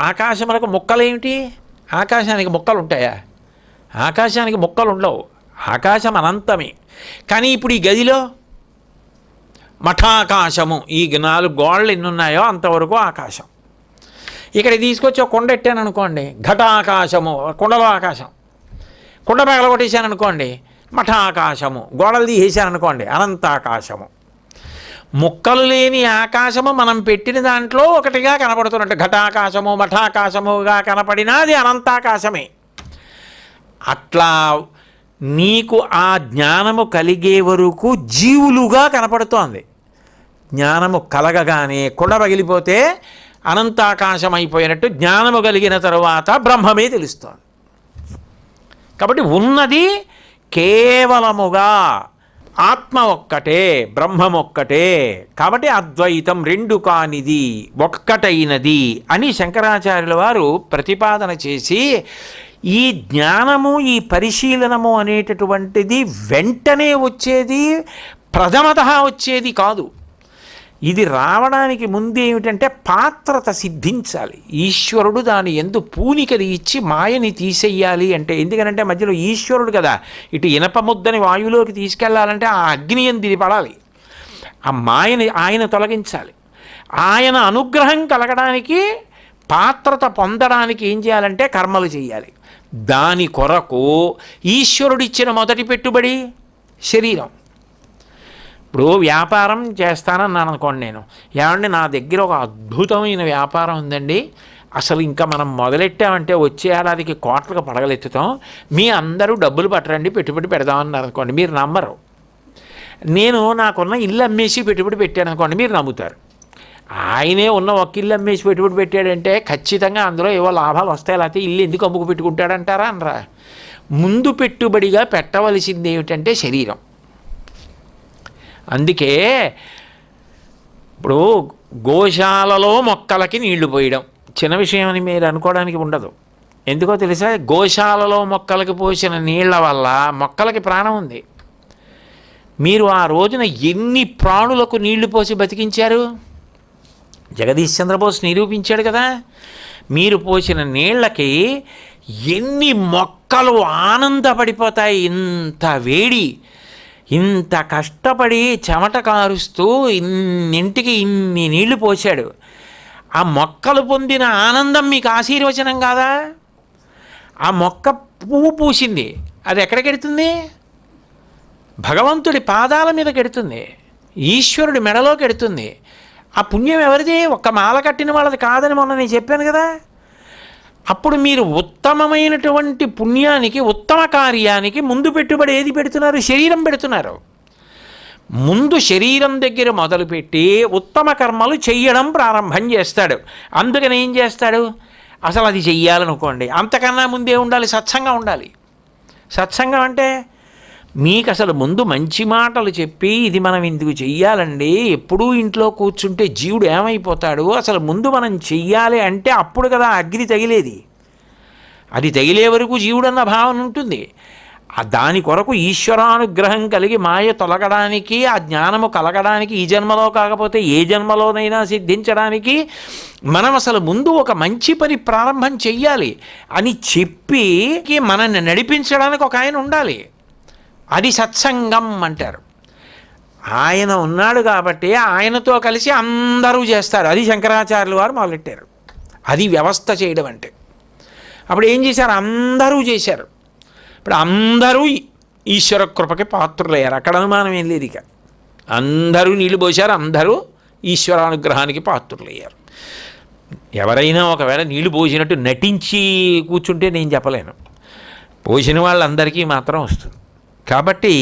ఆకాశములకు మొక్కలేమిటి? ఆకాశానికి మొక్కలు ఉంటాయా ఆకాశానికి మొక్కలు ఉండవు ఆకాశం అనంతమే. కానీ ఇప్పుడు ఈ గదిలో? మఠాకాశము. ఈ నాలుగు గోడలు ఎన్ని ఉన్నాయో అంతవరకు ఆకాశం. ఇక్కడ తీసుకొచ్చి ఒక కొండ ఎట్టాను అనుకోండి ఘటాకాశము కొండలో ఆకాశం. కుండ పగల కొట్టేశాను అనుకోండి మఠాకాశము. గోడలు తీసేశాను అనుకోండి అనంతాకాశము. ముక్కలు లేని ఆకాశము మనం పెట్టిన దాంట్లో ఒకటిగా కనపడుతున్నట్టు ఘటాకాశము మఠాకాశముగా కనపడినా అది అనంతాకాశమే. అట్లా నీకు ఆ జ్ఞానము కలిగే వరకు జీవులుగా కనపడుతోంది. జ్ఞానము కలగగానే కుండ పగిలిపోతే అనంతాకాశం అయిపోయినట్టు జ్ఞానము కలిగిన తరువాత బ్రహ్మమే తెలుస్తోంది. కాబట్టి ఉన్నది కేవలముగా ఆత్మ ఒక్కటే బ్రహ్మం ఒక్కటే కాబట్టి అద్వైతం రెండు కానిది ఒక్కటైనది అని శంకరాచార్యుల వారు ప్రతిపాదన చేసి ఈ జ్ఞానము ఈ పరిశీలనము అనేటటువంటిది వెంటనే వచ్చేది ప్రథమత వచ్చేది కాదు. ఇది రావడానికి ముందు ఏమిటంటే పాత్రత సిద్ధించాలి. ఈశ్వరుడు దాని ఎందు పూనికది ఇచ్చి మాయని తీసేయాలి అంటే ఎందుకనంటే మధ్యలో ఈశ్వరుడు కదా ఇటు ఇనప ముద్దని వాయువులోకి తీసుకెళ్ళాలంటే ఆ అగ్ని ఎందు ఇది పడాలి. ఆ మాయని ఆయన తొలగించాలి. ఆయన అనుగ్రహం కలగడానికి పాత్రత పొందడానికి ఏం చేయాలంటే కర్మలు చేయాలి. దాని కొరకు ఈశ్వరుడిచ్చిన మొదటి పెట్టుబడి శరీరం. ఇప్పుడు వ్యాపారం చేస్తానన్నాను అనుకోండి నేను. ఏమండి నా దగ్గర ఒక అద్భుతమైన వ్యాపారం ఉందండి. అసలు ఇంకా మనం మొదలెట్టామంటే వచ్చే ఏడాదికి కోట్లకు పడగలెత్తుతాం. మీ అందరూ డబ్బులు పట్టరండి పెట్టుబడి పెడదామన్నారు అనుకోండి మీరు నమ్మరు. నేను నాకున్న ఇల్లు అమ్మేసి పెట్టుబడి పెట్టాను అనుకోండి మీరు నమ్ముతారు. ఆయనే ఉన్న ఒక ఇల్లు అమ్మేసి పెట్టుబడి పెట్టాడంటే ఖచ్చితంగా అందులో ఏవో లాభాలు వస్తాయి లేకపోతే ఇల్లు ఎందుకు అమ్ముకు పెట్టుకుంటాడంటారా అనరా. ముందు పెట్టుబడిగా పెట్టవలసింది ఏమిటంటే శరీరం. అందుకే ఇప్పుడు గోశాలలో మొక్కలకి నీళ్ళు పోయడం చిన్న విషయం అని మీరు అనుకోవడానికి ఉండదు. ఎందుకో తెలుసా? గోశాలలో మొక్కలకి పోసిన నీళ్ళ వల్ల మొక్కలకి ప్రాణం ఉంది. మీరు ఆ రోజున ఎన్ని ప్రాణులకు నీళ్ళు పోసి బతికించారు? జగదీష్ చంద్రబోస్ నిరూపించాడు కదా. మీరు పోసిన నీళ్ళకి ఎన్ని మొక్కలు ఆనందపడిపోతాయి ఇంత వేడి. ఇంత కష్టపడి చెమట కారుస్తూ ఇన్నింటికి ఇన్ని నీళ్ళు పోశాడు. ఆ మొక్కలు పొందిన ఆనందం మీకు ఆశీర్వచనం కాదా? ఆ మొక్క పువ్వు పూసింది. అది ఎక్కడికెడుతుంది భగవంతుడి పాదాల మీద కెడుతుంది. ఈశ్వరుడి మెడలో కెడుతుంది. ఆ పుణ్యం ఎవరిది? ఒక్క మాల కట్టిన వాళ్ళది కాదని మొన్న నేను చెప్పాను కదా. అప్పుడు మీరు ఉత్తమమైనటువంటి పుణ్యానికి ఉత్తమ కార్యానికి ముందు పెట్టుబడి ఏది పెడుతున్నారు? శరీరం పెడుతున్నారు. ముందు శరీరం దగ్గర మొదలుపెట్టి ఉత్తమ కర్మలు చేయడం ప్రారంభం చేస్తాడు. అందుకని ఏం చేస్తాడు? అసలు అది చెయ్యాలనుకోండి. అంతకన్నా ముందే ఉండాలి సత్సంగం ఉండాలి. సత్సంగం అంటే మీకు అసలు ముందు మంచి మాటలు చెప్పి ఇది మనం ఇందుకు చెయ్యాలండి. ఎప్పుడూ ఇంట్లో కూర్చుంటే జీవుడు ఏమైపోతాడు? అసలు ముందు మనం చెయ్యాలి అంటే అప్పుడు కదా అగ్ని తగిలేది. అది తగిలే వరకు జీవుడన్న భావన ఉంటుంది. దాని కొరకు ఈశ్వరానుగ్రహం కలిగి మాయ తొలగడానికి ఆ జ్ఞానము కలగడానికి ఈ జన్మలో కాకపోతే ఏ జన్మలోనైనా సిద్ధించడానికి మనం అసలు ముందు ఒక మంచి పని ప్రారంభం చెయ్యాలి అని చెప్పి మనల్ని నడిపించడానికి ఒక ఆయన ఉండాలి. అది సత్సంగం అంటారు. ఆయన ఉన్నాడు కాబట్టి ఆయనతో కలిసి అందరూ చేస్తారు. అది శంకరాచార్యులు వారు మొదలెట్టారు. అది వ్యవస్థ చేయడం అంటే. అప్పుడు ఏం చేశారు? అందరూ చేశారు. ఇప్పుడు అందరూ ఈశ్వర కృపకి పాత్రులయ్యారు. అక్కడ అనుమానం ఏం లేదు ఇక. అందరూ నీళ్ళు పోశారు. అందరూ ఈశ్వరానుగ్రహానికి పాత్రులయ్యారు. ఎవరైనా ఒకవేళ నీళ్ళు పోసినట్టు నటించి కూర్చుంటే నేను చెప్పలేను. పోసిన వాళ్ళందరికీ మాత్రం వస్తుంది. కాబట్టి